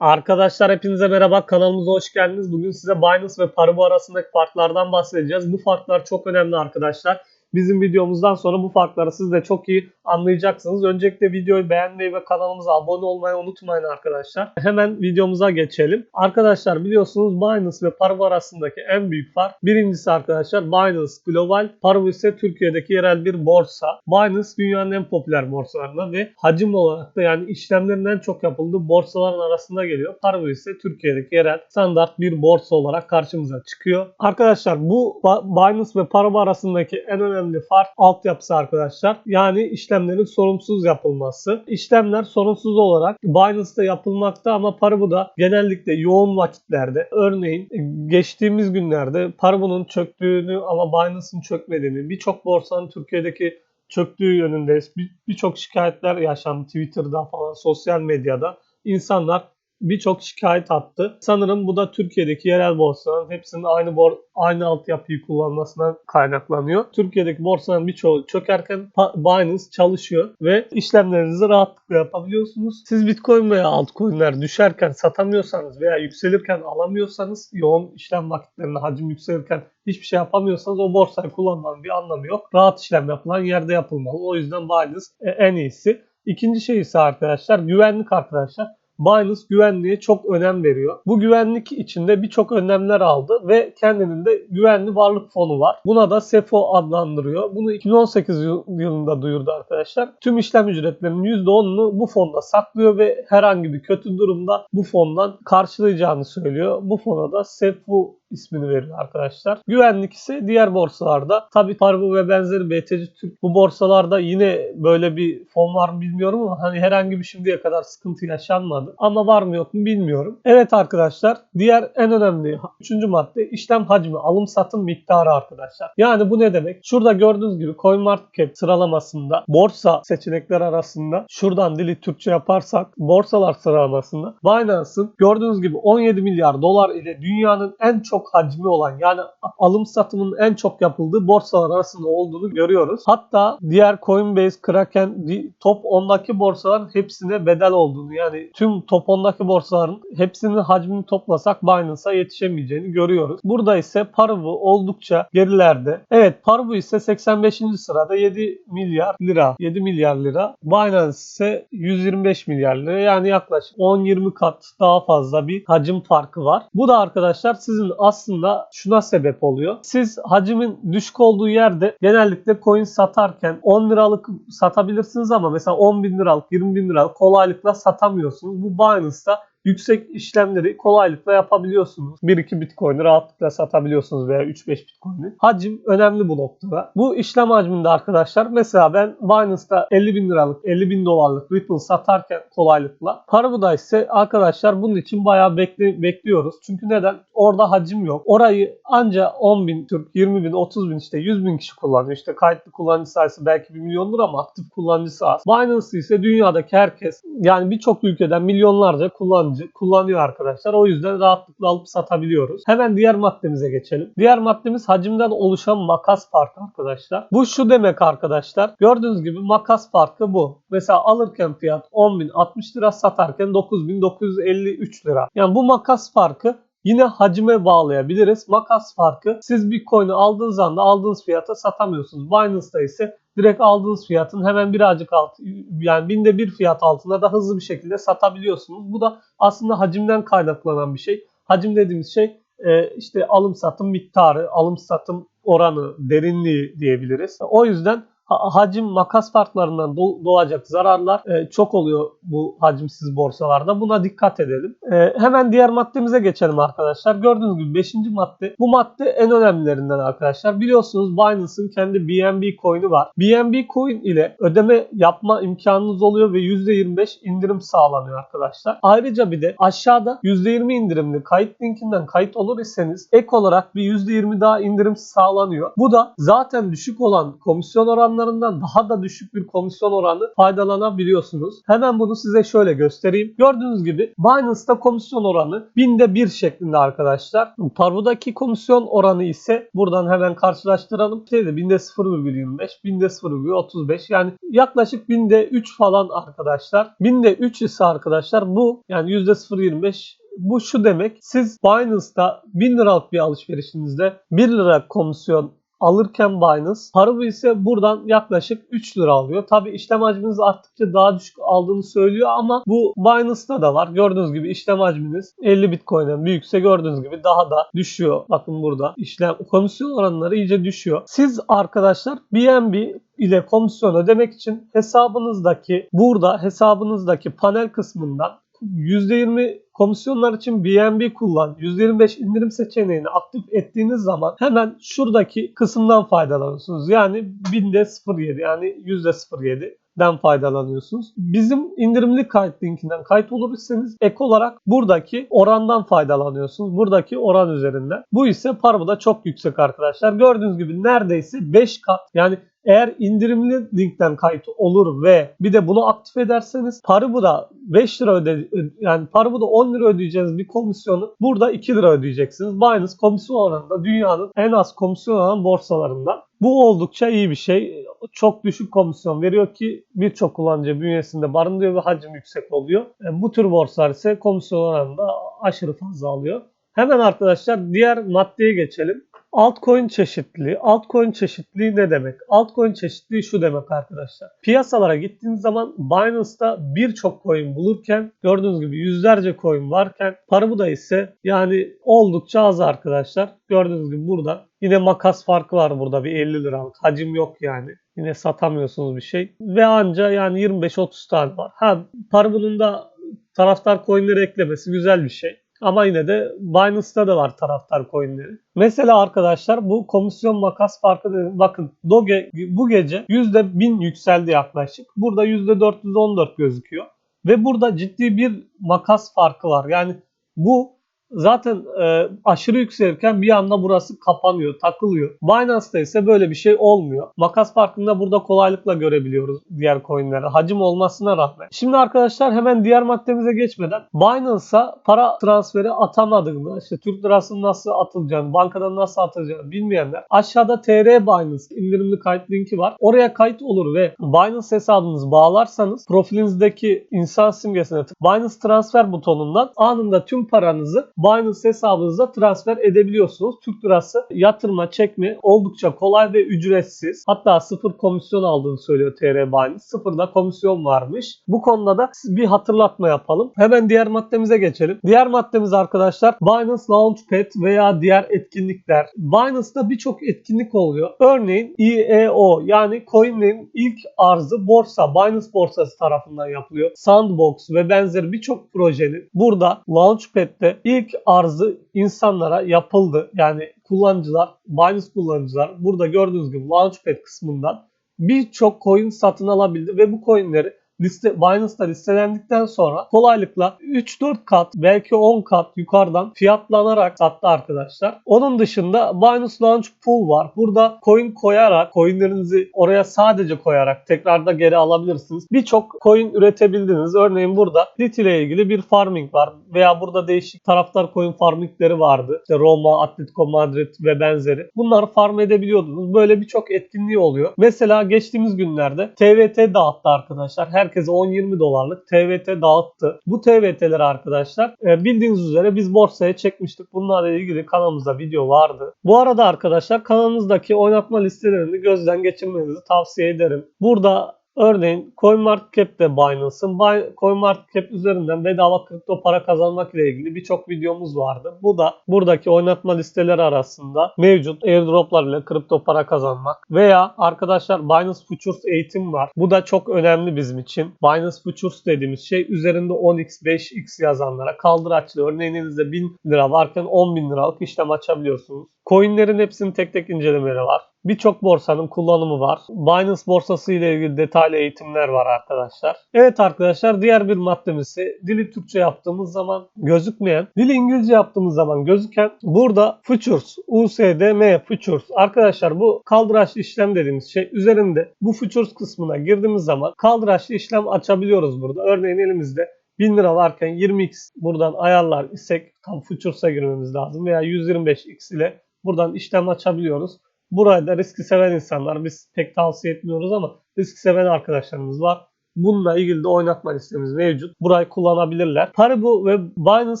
Arkadaşlar hepinize merhaba kanalımıza hoş geldiniz. Bugün size Binance ve Paribu arasındaki farklardan bahsedeceğiz. Bu farklar çok önemli arkadaşlar. Bizim videomuzdan sonra bu farkları siz de çok iyi anlayacaksınız. Öncelikle videoyu beğenmeyi ve kanalımıza abone olmayı unutmayın arkadaşlar. Hemen videomuza geçelim. Arkadaşlar biliyorsunuz Binance ve Paribu arasındaki en büyük fark birincisi arkadaşlar Binance global, Paribu ise Türkiye'deki yerel bir borsa. Binance dünyanın en popüler borsalarından ve hacim olarak da yani işlemlerin en çok yapıldığı borsaların arasında geliyor. Paribu ise Türkiye'deki yerel standart bir borsa olarak karşımıza çıkıyor. Arkadaşlar bu Binance ve Paribu arasındaki en önemli fark altyapısı arkadaşlar. Yani işlemlerin sorunsuz yapılması. İşlemler sorunsuz olarak Binance'da yapılmakta ama Paribu'da genellikle yoğun vakitlerde örneğin geçtiğimiz günlerde Paribu'nun çöktüğünü ama Binance'ın çökmediğini birçok borsanın Türkiye'deki çöktüğü yönündeyiz. Bir- Birçok şikayetler yaşandı Twitter'da falan sosyal medyada. İnsanlar birçok şikayet attı. Sanırım bu da Türkiye'deki yerel borsaların hepsinin aynı bor aynı altyapıyı kullanmasından kaynaklanıyor. Türkiye'deki borsaların birçoğu çökerken Binance çalışıyor ve işlemlerinizi rahatlıkla yapabiliyorsunuz. Siz Bitcoin veya altcoin'ler düşerken satamıyorsanız veya yükselirken alamıyorsanız yoğun işlem vakitlerinde hacim yükselirken hiçbir şey yapamıyorsanız o borsayı kullanmanın bir anlamı yok. Rahat işlem yapılan yerde yapılmalı. O yüzden Binance e, en iyisi. İkinci şey ise arkadaşlar güvenlik arkadaşlar. Binance güvenliğe çok önem veriyor. Bu güvenlik içinde birçok önlemler aldı ve kendinin de güvenli varlık fonu var. Buna da SEFO adlandırıyor. Bunu 2018 yıl- yılında duyurdu arkadaşlar. Tüm işlem ücretlerinin %10'unu bu fonda saklıyor ve herhangi bir kötü durumda bu fondan karşılayacağını söylüyor. Bu fona da SEFO ismini veriyor arkadaşlar. Güvenlik ise diğer borsalarda tabi Paribu ve benzeri BTC Türk bu borsalarda yine böyle bir fon var mı bilmiyorum ama hani herhangi bir şimdiye kadar sıkıntı yaşanmadı. Ama var mı yok mu bilmiyorum. Evet arkadaşlar diğer en önemli üçüncü madde işlem hacmi alım satım miktarı arkadaşlar. Yani bu ne demek? Şurada gördüğünüz gibi CoinMarketCap sıralamasında borsa seçenekler arasında şuradan dili Türkçe yaparsak borsalar sıralamasında Binance'ın gördüğünüz gibi 17 milyar dolar ile dünyanın en çok hacmi olan yani alım satımın en çok yapıldığı borsalar arasında olduğunu görüyoruz. Hatta diğer Coinbase, Kraken, top 10'daki borsaların hepsine bedel olduğunu yani tüm top 10'daki borsaların hepsinin hacmini toplasak Binance'a yetişemeyeceğini görüyoruz. Burada ise Paribu oldukça gerilerde. Evet Paribu ise 85. sırada 7 milyar lira. 7 milyar lira. Binance ise 125 milyar lira. Yani yaklaşık 10-20 kat daha fazla bir hacim farkı var. Bu da arkadaşlar sizin aslında şuna sebep oluyor. Siz hacimin düşük olduğu yerde genellikle coin satarken 10 liralık satabilirsiniz ama mesela 10 bin liralık 20 bin liralık kolaylıkla satamıyorsunuz. Bu Binance'da yüksek işlemleri kolaylıkla yapabiliyorsunuz. 1-2 Bitcoin'i rahatlıkla satabiliyorsunuz veya 3-5 Bitcoin'i. Hacim önemli bu noktada. Bu işlem hacminde arkadaşlar mesela ben Binance'da 50 bin liralık 50 bin dolarlık Ripple satarken kolaylıkla Paribu'da ise arkadaşlar bunun için bayağı bekle, bekliyoruz. Çünkü neden? Orada hacim yok. Orayı anca 10 bin Türk, 20 bin, 30 bin işte 100 bin kişi kullanıyor. İşte kayıtlı kullanıcı sayısı belki 1 milyondur ama aktif kullanıcısı az. Binance ise dünyadaki herkes yani birçok ülkeden milyonlarca kullanıcı kullanıyor arkadaşlar. O yüzden rahatlıkla alıp satabiliyoruz. Hemen diğer maddemize geçelim. Diğer maddemiz hacimden oluşan makas farkı arkadaşlar. Bu şu demek arkadaşlar. Gördüğünüz gibi makas farkı bu. Mesela alırken fiyat 10.060 lira satarken 9.953 lira. Yani bu makas farkı Yine hacime bağlayabiliriz. Makas farkı siz Bitcoin'i aldığınız anda aldığınız fiyata satamıyorsunuz. Binance'da ise direkt aldığınız fiyatın hemen birazcık alt yani binde bir fiyat altında da hızlı bir şekilde satabiliyorsunuz. Bu da aslında hacimden kaynaklanan bir şey. Hacim dediğimiz şey e, işte alım satım miktarı, alım satım oranı, derinliği diyebiliriz. O yüzden hacim makas farklarından do- doğacak zararlar e, çok oluyor bu hacimsiz borsalarda. Buna dikkat edelim. E, hemen diğer maddemize geçelim arkadaşlar. Gördüğünüz gibi 5. madde. Bu madde en önemlilerinden arkadaşlar. Biliyorsunuz Binance'ın kendi BNB coin'i var. BNB coin ile ödeme yapma imkanınız oluyor ve %25 indirim sağlanıyor arkadaşlar. Ayrıca bir de aşağıda %20 indirimli kayıt linkinden kayıt olur iseniz ek olarak bir %20 daha indirim sağlanıyor. Bu da zaten düşük olan komisyon oranları oranlarından daha da düşük bir komisyon oranı faydalanabiliyorsunuz. Hemen bunu size şöyle göstereyim. Gördüğünüz gibi Binance'da komisyon oranı binde bir şeklinde arkadaşlar. Parvo'daki komisyon oranı ise buradan hemen karşılaştıralım. Şeyde binde 0,25, binde 0,35 yani yaklaşık binde 3 falan arkadaşlar. Binde 3 ise arkadaşlar bu yani %0,25 bu şu demek. Siz Binance'da 1000 liralık bir alışverişinizde 1 lira komisyon alırken Binance Haribo ise buradan yaklaşık 3 lira alıyor. Tabi işlem hacminiz arttıkça daha düşük aldığını söylüyor ama bu Binance'da da var. Gördüğünüz gibi işlem hacminiz 50 Bitcoin'den büyükse gördüğünüz gibi daha da düşüyor. Bakın burada işlem komisyon oranları iyice düşüyor. Siz arkadaşlar BNB ile komisyon ödemek için hesabınızdaki burada hesabınızdaki panel kısmından %20 komisyonlar için BNB kullan. %25 indirim seçeneğini aktif ettiğiniz zaman hemen şuradaki kısımdan faydalanıyorsunuz. Yani binde 0.7 yani %0.7 den faydalanıyorsunuz. Bizim indirimli kayıt linkinden kayıt olursanız ek olarak buradaki orandan faydalanıyorsunuz. Buradaki oran üzerinden. Bu ise Parvo'da çok yüksek arkadaşlar. Gördüğünüz gibi neredeyse 5 kat yani eğer indirimli linkten kayıt olur ve bir de bunu aktif ederseniz Paribu'da 5 lira öde yani Paribu'da 10 lira ödeyeceğiniz bir komisyonu burada 2 lira ödeyeceksiniz. Binance komisyon oranında dünyanın en az komisyon alan borsalarından. Bu oldukça iyi bir şey. Çok düşük komisyon veriyor ki birçok kullanıcı bünyesinde barındırıyor ve hacim yüksek oluyor. E, Bu tür borsalar ise komisyon oranında aşırı fazla alıyor. Hemen arkadaşlar diğer maddeye geçelim. Altcoin çeşitliliği. Altcoin çeşitliliği ne demek? Altcoin çeşitliliği şu demek arkadaşlar. Piyasalara gittiğiniz zaman Binance'da birçok coin bulurken gördüğünüz gibi yüzlerce coin varken Paribu'da ise yani oldukça az arkadaşlar. Gördüğünüz gibi burada yine makas farkı var burada bir 50 liralık. Hacim yok yani. Yine satamıyorsunuz bir şey. Ve anca yani 25-30 tane var. Ha Paribu'nun da taraftar coinleri eklemesi güzel bir şey. Ama yine de Binance'da da var taraftar coinleri. Mesela arkadaşlar bu komisyon makas farkı dedim. Bakın Doge bu gece %1000 yükseldi yaklaşık. Burada %414 gözüküyor. Ve burada ciddi bir makas farkı var. Yani bu zaten e, aşırı yükselirken bir anda burası kapanıyor, takılıyor. Binance'da ise böyle bir şey olmuyor. Makas farkını da burada kolaylıkla görebiliyoruz diğer coinlere. Hacim olmasına rağmen. Şimdi arkadaşlar hemen diğer maddemize geçmeden Binance'a para transferi atamadığını, işte Türk lirasının nasıl atılacağını, bankadan nasıl atılacağını bilmeyenler aşağıda TR Binance indirimli kayıt linki var. Oraya kayıt olur ve Binance hesabınızı bağlarsanız profilinizdeki insan simgesine tık Binance transfer butonundan anında tüm paranızı Binance hesabınıza transfer edebiliyorsunuz. Türk lirası yatırma, çekme oldukça kolay ve ücretsiz. Hatta sıfır komisyon aldığını söylüyor TR Binance. Sıfırda komisyon varmış. Bu konuda da bir hatırlatma yapalım. Hemen diğer maddemize geçelim. Diğer maddemiz arkadaşlar Binance Launchpad veya diğer etkinlikler. Binance'da birçok etkinlik oluyor. Örneğin EEO yani coinlerin ilk arzı borsa, Binance borsası tarafından yapılıyor. Sandbox ve benzeri birçok projenin burada Launchpad'de ilk arzı insanlara yapıldı. Yani kullanıcılar, Binance kullanıcılar burada gördüğünüz gibi Launchpad kısmından birçok coin satın alabildi ve bu coinleri liste, Binance'da listelendikten sonra kolaylıkla 3-4 kat belki 10 kat yukarıdan fiyatlanarak sattı arkadaşlar. Onun dışında Binance Launch Pool var. Burada coin koyarak, coinlerinizi oraya sadece koyarak tekrarda geri alabilirsiniz. Birçok coin üretebildiniz. Örneğin burada Lit ile ilgili bir farming var veya burada değişik taraftar coin farmingleri vardı. İşte Roma, Atletico Madrid ve benzeri. Bunları farm edebiliyordunuz. Böyle birçok etkinliği oluyor. Mesela geçtiğimiz günlerde TVT dağıttı arkadaşlar. Her herkese 10-20 dolarlık TVT dağıttı. Bu TVT'leri arkadaşlar e, bildiğiniz üzere biz borsaya çekmiştik. Bunlarla ilgili kanalımızda video vardı. Bu arada arkadaşlar kanalımızdaki oynatma listelerini gözden geçirmenizi tavsiye ederim. Burada Örneğin CoinMarketCap'te Binance'ın CoinMarketCap üzerinden bedava kripto para kazanmak ile ilgili birçok videomuz vardı. Bu da buradaki oynatma listeleri arasında mevcut airdroplar ile kripto para kazanmak veya arkadaşlar Binance Futures eğitim var. Bu da çok önemli bizim için. Binance Futures dediğimiz şey üzerinde 10x 5x yazanlara kaldıraçlı örneğin elinizde 1000 lira varken 10 bin liralık işlem açabiliyorsunuz. Coinlerin hepsinin tek tek incelemeleri var. Birçok borsanın kullanımı var. Binance borsası ile ilgili detaylı eğitimler var arkadaşlar. Evet arkadaşlar diğer bir maddemiz ise dili Türkçe yaptığımız zaman gözükmeyen, dili İngilizce yaptığımız zaman gözüken burada futures, USDM futures. Arkadaşlar bu kaldıraçlı işlem dediğimiz şey üzerinde bu futures kısmına girdiğimiz zaman kaldıraçlı işlem açabiliyoruz burada. Örneğin elimizde 1000 lira varken 20x buradan ayarlar isek tam futures'a girmemiz lazım veya 125x ile buradan işlem açabiliyoruz. Burada riski seven insanlar biz pek tavsiye etmiyoruz ama riski seven arkadaşlarımız var. Bununla ilgili de oynatma listemiz mevcut. Burayı kullanabilirler. Paribu ve Binance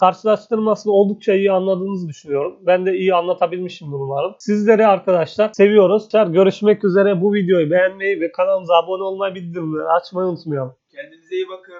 karşılaştırmasını oldukça iyi anladığınızı düşünüyorum. Ben de iyi anlatabilmişim umarım. Sizleri arkadaşlar seviyoruz. Görüşmek üzere. Bu videoyu beğenmeyi ve kanalımıza abone olmayı bildirimleri açmayı unutmayalım. Kendinize iyi bakın.